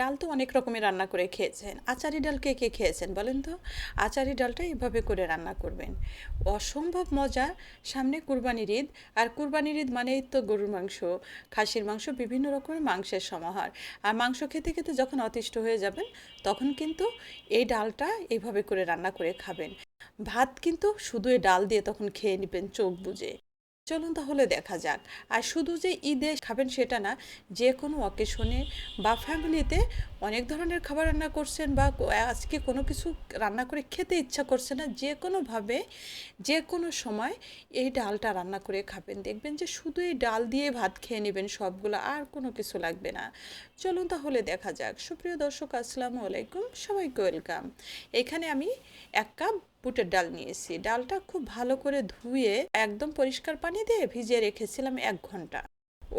ডাল তো অনেক রকমের রান্না করে খেয়েছেন। আচারি ডাল কে কে খেয়েছেন বলেন তো? আচারি ডালটা এইভাবে করে রান্না করবেন। অসম্ভব মজা। সামনে কুরবানির ঈদ। আর কুরবানির ঈদ মানেই তো গরুর মাংস, খাসির মাংস, বিভিন্ন রকমের মাংসের সমাহার। আর মাংস খেতে খেতে যখন অতিষ্ঠ হয়ে যাবেন, তখন কিন্তু এই ডালটা এইভাবে করে রান্না করে খাবেন। ভাত কিন্তু শুধু এই ডাল দিয়ে তখন খেয়ে নেবেন, চোখ বুজে। চলুন তাহলে দেখা যাক। আর শুধু যে ঈদে খাবেন সেটা না, যে কোনো অকেশনে বা ফ্যামিলিতে অনেক ধরনের খাবার রান্না করছেন বা আজকে কোনো কিছু রান্না করে খেতে ইচ্ছা করছে না, যে কোনোভাবে, যে কোনো সময় এই ডালটা রান্না করে খাবেন। দেখবেন যে শুধু এই ডাল দিয়ে ভাত খেয়ে নেবেন, সবগুলো আর কোনো কিছু লাগবে না। চলুন তাহলে দেখা যাক। সুপ্রিয় দর্শক, আসসালামু আলাইকুম, সবাইকে ওয়েলকাম। এখানে আমি এক কাপ বুটের ডাল নিয়েছি। ডালটা খুব ভালো করে ধুয়ে, একদম পরিষ্কার পানি দিয়ে ভিজিয়ে রেখেছিলাম এক ঘণ্টা।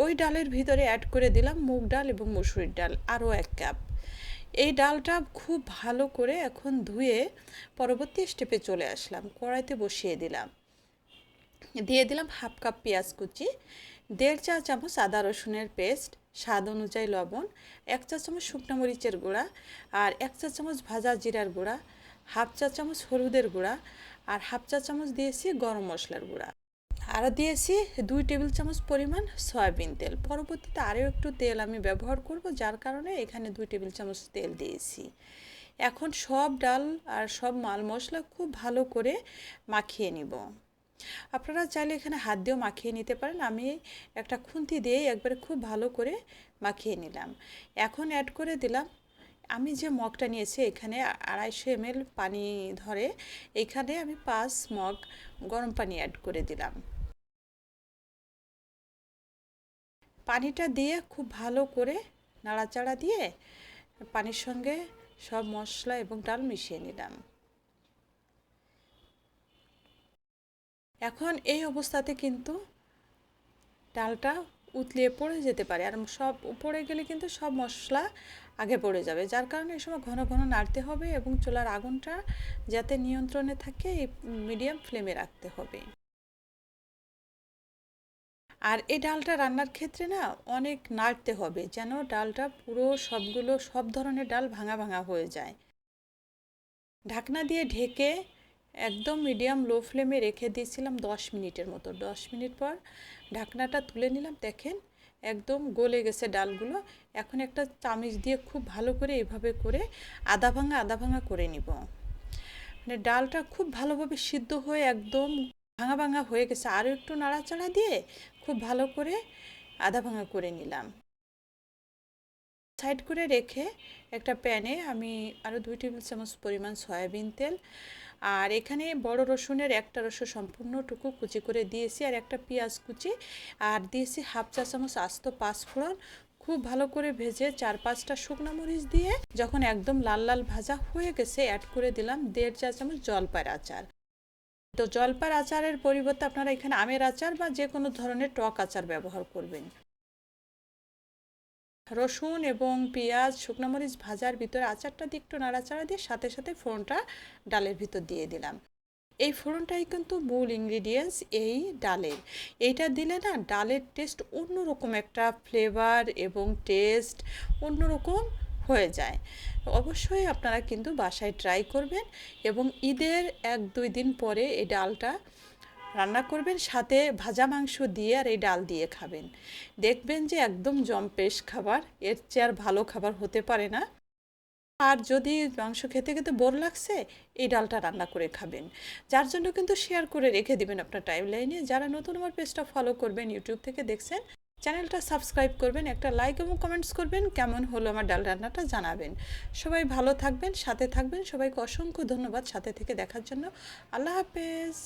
ওই ডালের ভিতরে অ্যাড করে দিলাম মুগ ডাল এবং মসুরির ডাল, আরও এক কাপ এই ডালটা খুব ভালো করে এখন ধুয়ে পরবর্তী স্টেপে চলে আসলাম, কড়াইতে বসিয়ে দিলাম। দিয়ে দিলাম হাফ কাপ পেঁয়াজ কুচি, দেড় চা চামচ আদা রসুনের পেস্ট স্বাদ অনুযায়ী লবণ, এক চা চামচ শুকনো মরিচের গুঁড়া আর এক চা চামচ ভাজা জিরার গুঁড়া হাফ চা চামচ হলুদের গুঁড়া আর হাফ চা চামচ দিয়েছি গরম মশলার গুঁড়া। আরও দিয়েছি দুই টেবিল চামচ পরিমাণ সয়াবিন তেল। পরবর্তীতে আরও একটু তেল আমি ব্যবহার করব, যার কারণে এখানে দুই টেবিল চামচ তেল দিয়েছি। এখন সব ডাল আর সব মাল মশলা খুব ভালো করে মাখিয়ে নিব। আপনারা চাইলে এখানে হাত দিয়েও মাখিয়ে নিতে পারেন। আমি একটা খুন্তি দিয়ে একবারে খুব ভালো করে মাখিয়ে নিলাম। এখন অ্যাড করে দিলাম, আমি যে মগটা নিয়েছি এখানে আড়াইশো এমএল পানি ধরে, এখানে আমি পাঁচ মগ গরম পানি অ্যাড করে দিলাম। পানিটা দিয়ে খুব ভালো করে নাড়াচাড়া দিয়ে পানির সঙ্গে সব মশলা এবং ডাল মিশিয়ে নিলাম। এখন এই অবস্থাতে কিন্তু ডালটা উতলিয়ে পড়ে যেতে পারে আর সব উপরে গেলে কিন্তু সব মশলা আগে পড়ে যাবে। যার কারণে এই সময় ঘন ঘন নাড়তে হবে এবং চুলার আগুনটা যাতে নিয়ন্ত্রণে থাকে মিডিয়াম ফ্লেমে রাখতে হবে। আর এই ডালটা রান্নার ক্ষেত্রে না অনেক নাড়তে হবে, যেন ডালটা পুরো সবগুলো, সব ধরনের ডাল ভাঙা ভাঙা হয়ে যায়। ঢাকনা দিয়ে ঢেকে একদম মিডিয়াম লো ফ্লেমে রেখে দিয়েছিলাম দশ মিনিটের মতো। দশ মিনিট পর ঢাকনাটা তুলে নিলাম, দেখেন একদম গলে গেছে ডালগুলো। এখন একটা চামিচ দিয়ে খুব ভালো করে এভাবে করে আদা ভাঙা আদা ভাঙা করে নিব। মানে ডালটা খুব ভালোভাবে সিদ্ধ হয়ে একদম ভাঙা ভাঙা হয়ে গেছে। আরও একটু নাড়াচাড়া দিয়ে খুব ভালো করে আদা ভাঙা করে নিলাম। সাইড করে রেখে একটা প্যানে আমি আরও দুই টেবিল চামচ পরিমাণ সয়াবিন তেল আর এখানে বড় রসুনের একটা রসুন সম্পূর্ণটুকু কুচি করে দিয়েছি আর একটা পেঁয়াজ কুচি আর দিয়েছি হাফ চা চামচ আস্ত পাঁচফোড়ন। খুব ভালো করে ভেজে চার পাঁচটা শুকনো মরিচ দিয়ে যখন একদম লাল লাল ভাজা হয়ে গেছে অ্যাড করে দিলাম দেড় চা চামচ জলপাইয়ের আচার। তো জলপার আচারের পরিবর্তে আপনারা এখানে আমের আচার বা যে কোনো ধরনের টক আচার ব্যবহার করবেন। রসুন এবং পেঁয়াজ, শুকনো মরিচ ভাজার ভিতরে আচারটা দিয়ে একটু নাড়াচাড়া দিয়ে সাথে সাথে ফোড়নটা ডালের ভিতর দিয়ে দিলাম। এই ফোড়নটাই কিন্তু মূল ইনগ্রিডিয়েন্টস এই ডালের। এইটা দিলে না ডালের টেস্ট অন্যরকম একটা ফ্লেভার এবং টেস্ট অন্যরকম হয়ে যায়। অবশ্যই আপনারা কিন্তু বাসায় ট্রাই করবেন এবং ঈদের এক দুই দিন পরে এই ডালটা রান্না করবেন, সাথে ভাজা মাংস দিয়ে আর এই ডাল দিয়ে খাবেন। দেখবেন যে একদম জম্পেশ খাবার, এর চেয়ে আর ভালো খাবার হতে পারে না। আর যদি মাংস খেতে খেতে বোর লাগছে, এই ডালটা রান্না করে খাবেন। যার জন্য কিন্তু শেয়ার করে রেখে দিবেন আপনার টাইম লাইনে যারা নতুন আমার পেজটা ফলো করবেন ইউটিউব থেকে দেখছেন চ্যানেলটা সাবস্ক্রাইব করবেন, একটা লাইক এবং কমেন্টস করবেন, কেমন হলো আমার ডাল রান্নাটা জানাবেন। সবাই ভালো থাকবেন, সাথে থাকবেন, সবাইকে অসংখ্য ধন্যবাদ, সাথে থেকে দেখার জন্য। আল্লাহ হাফেজ।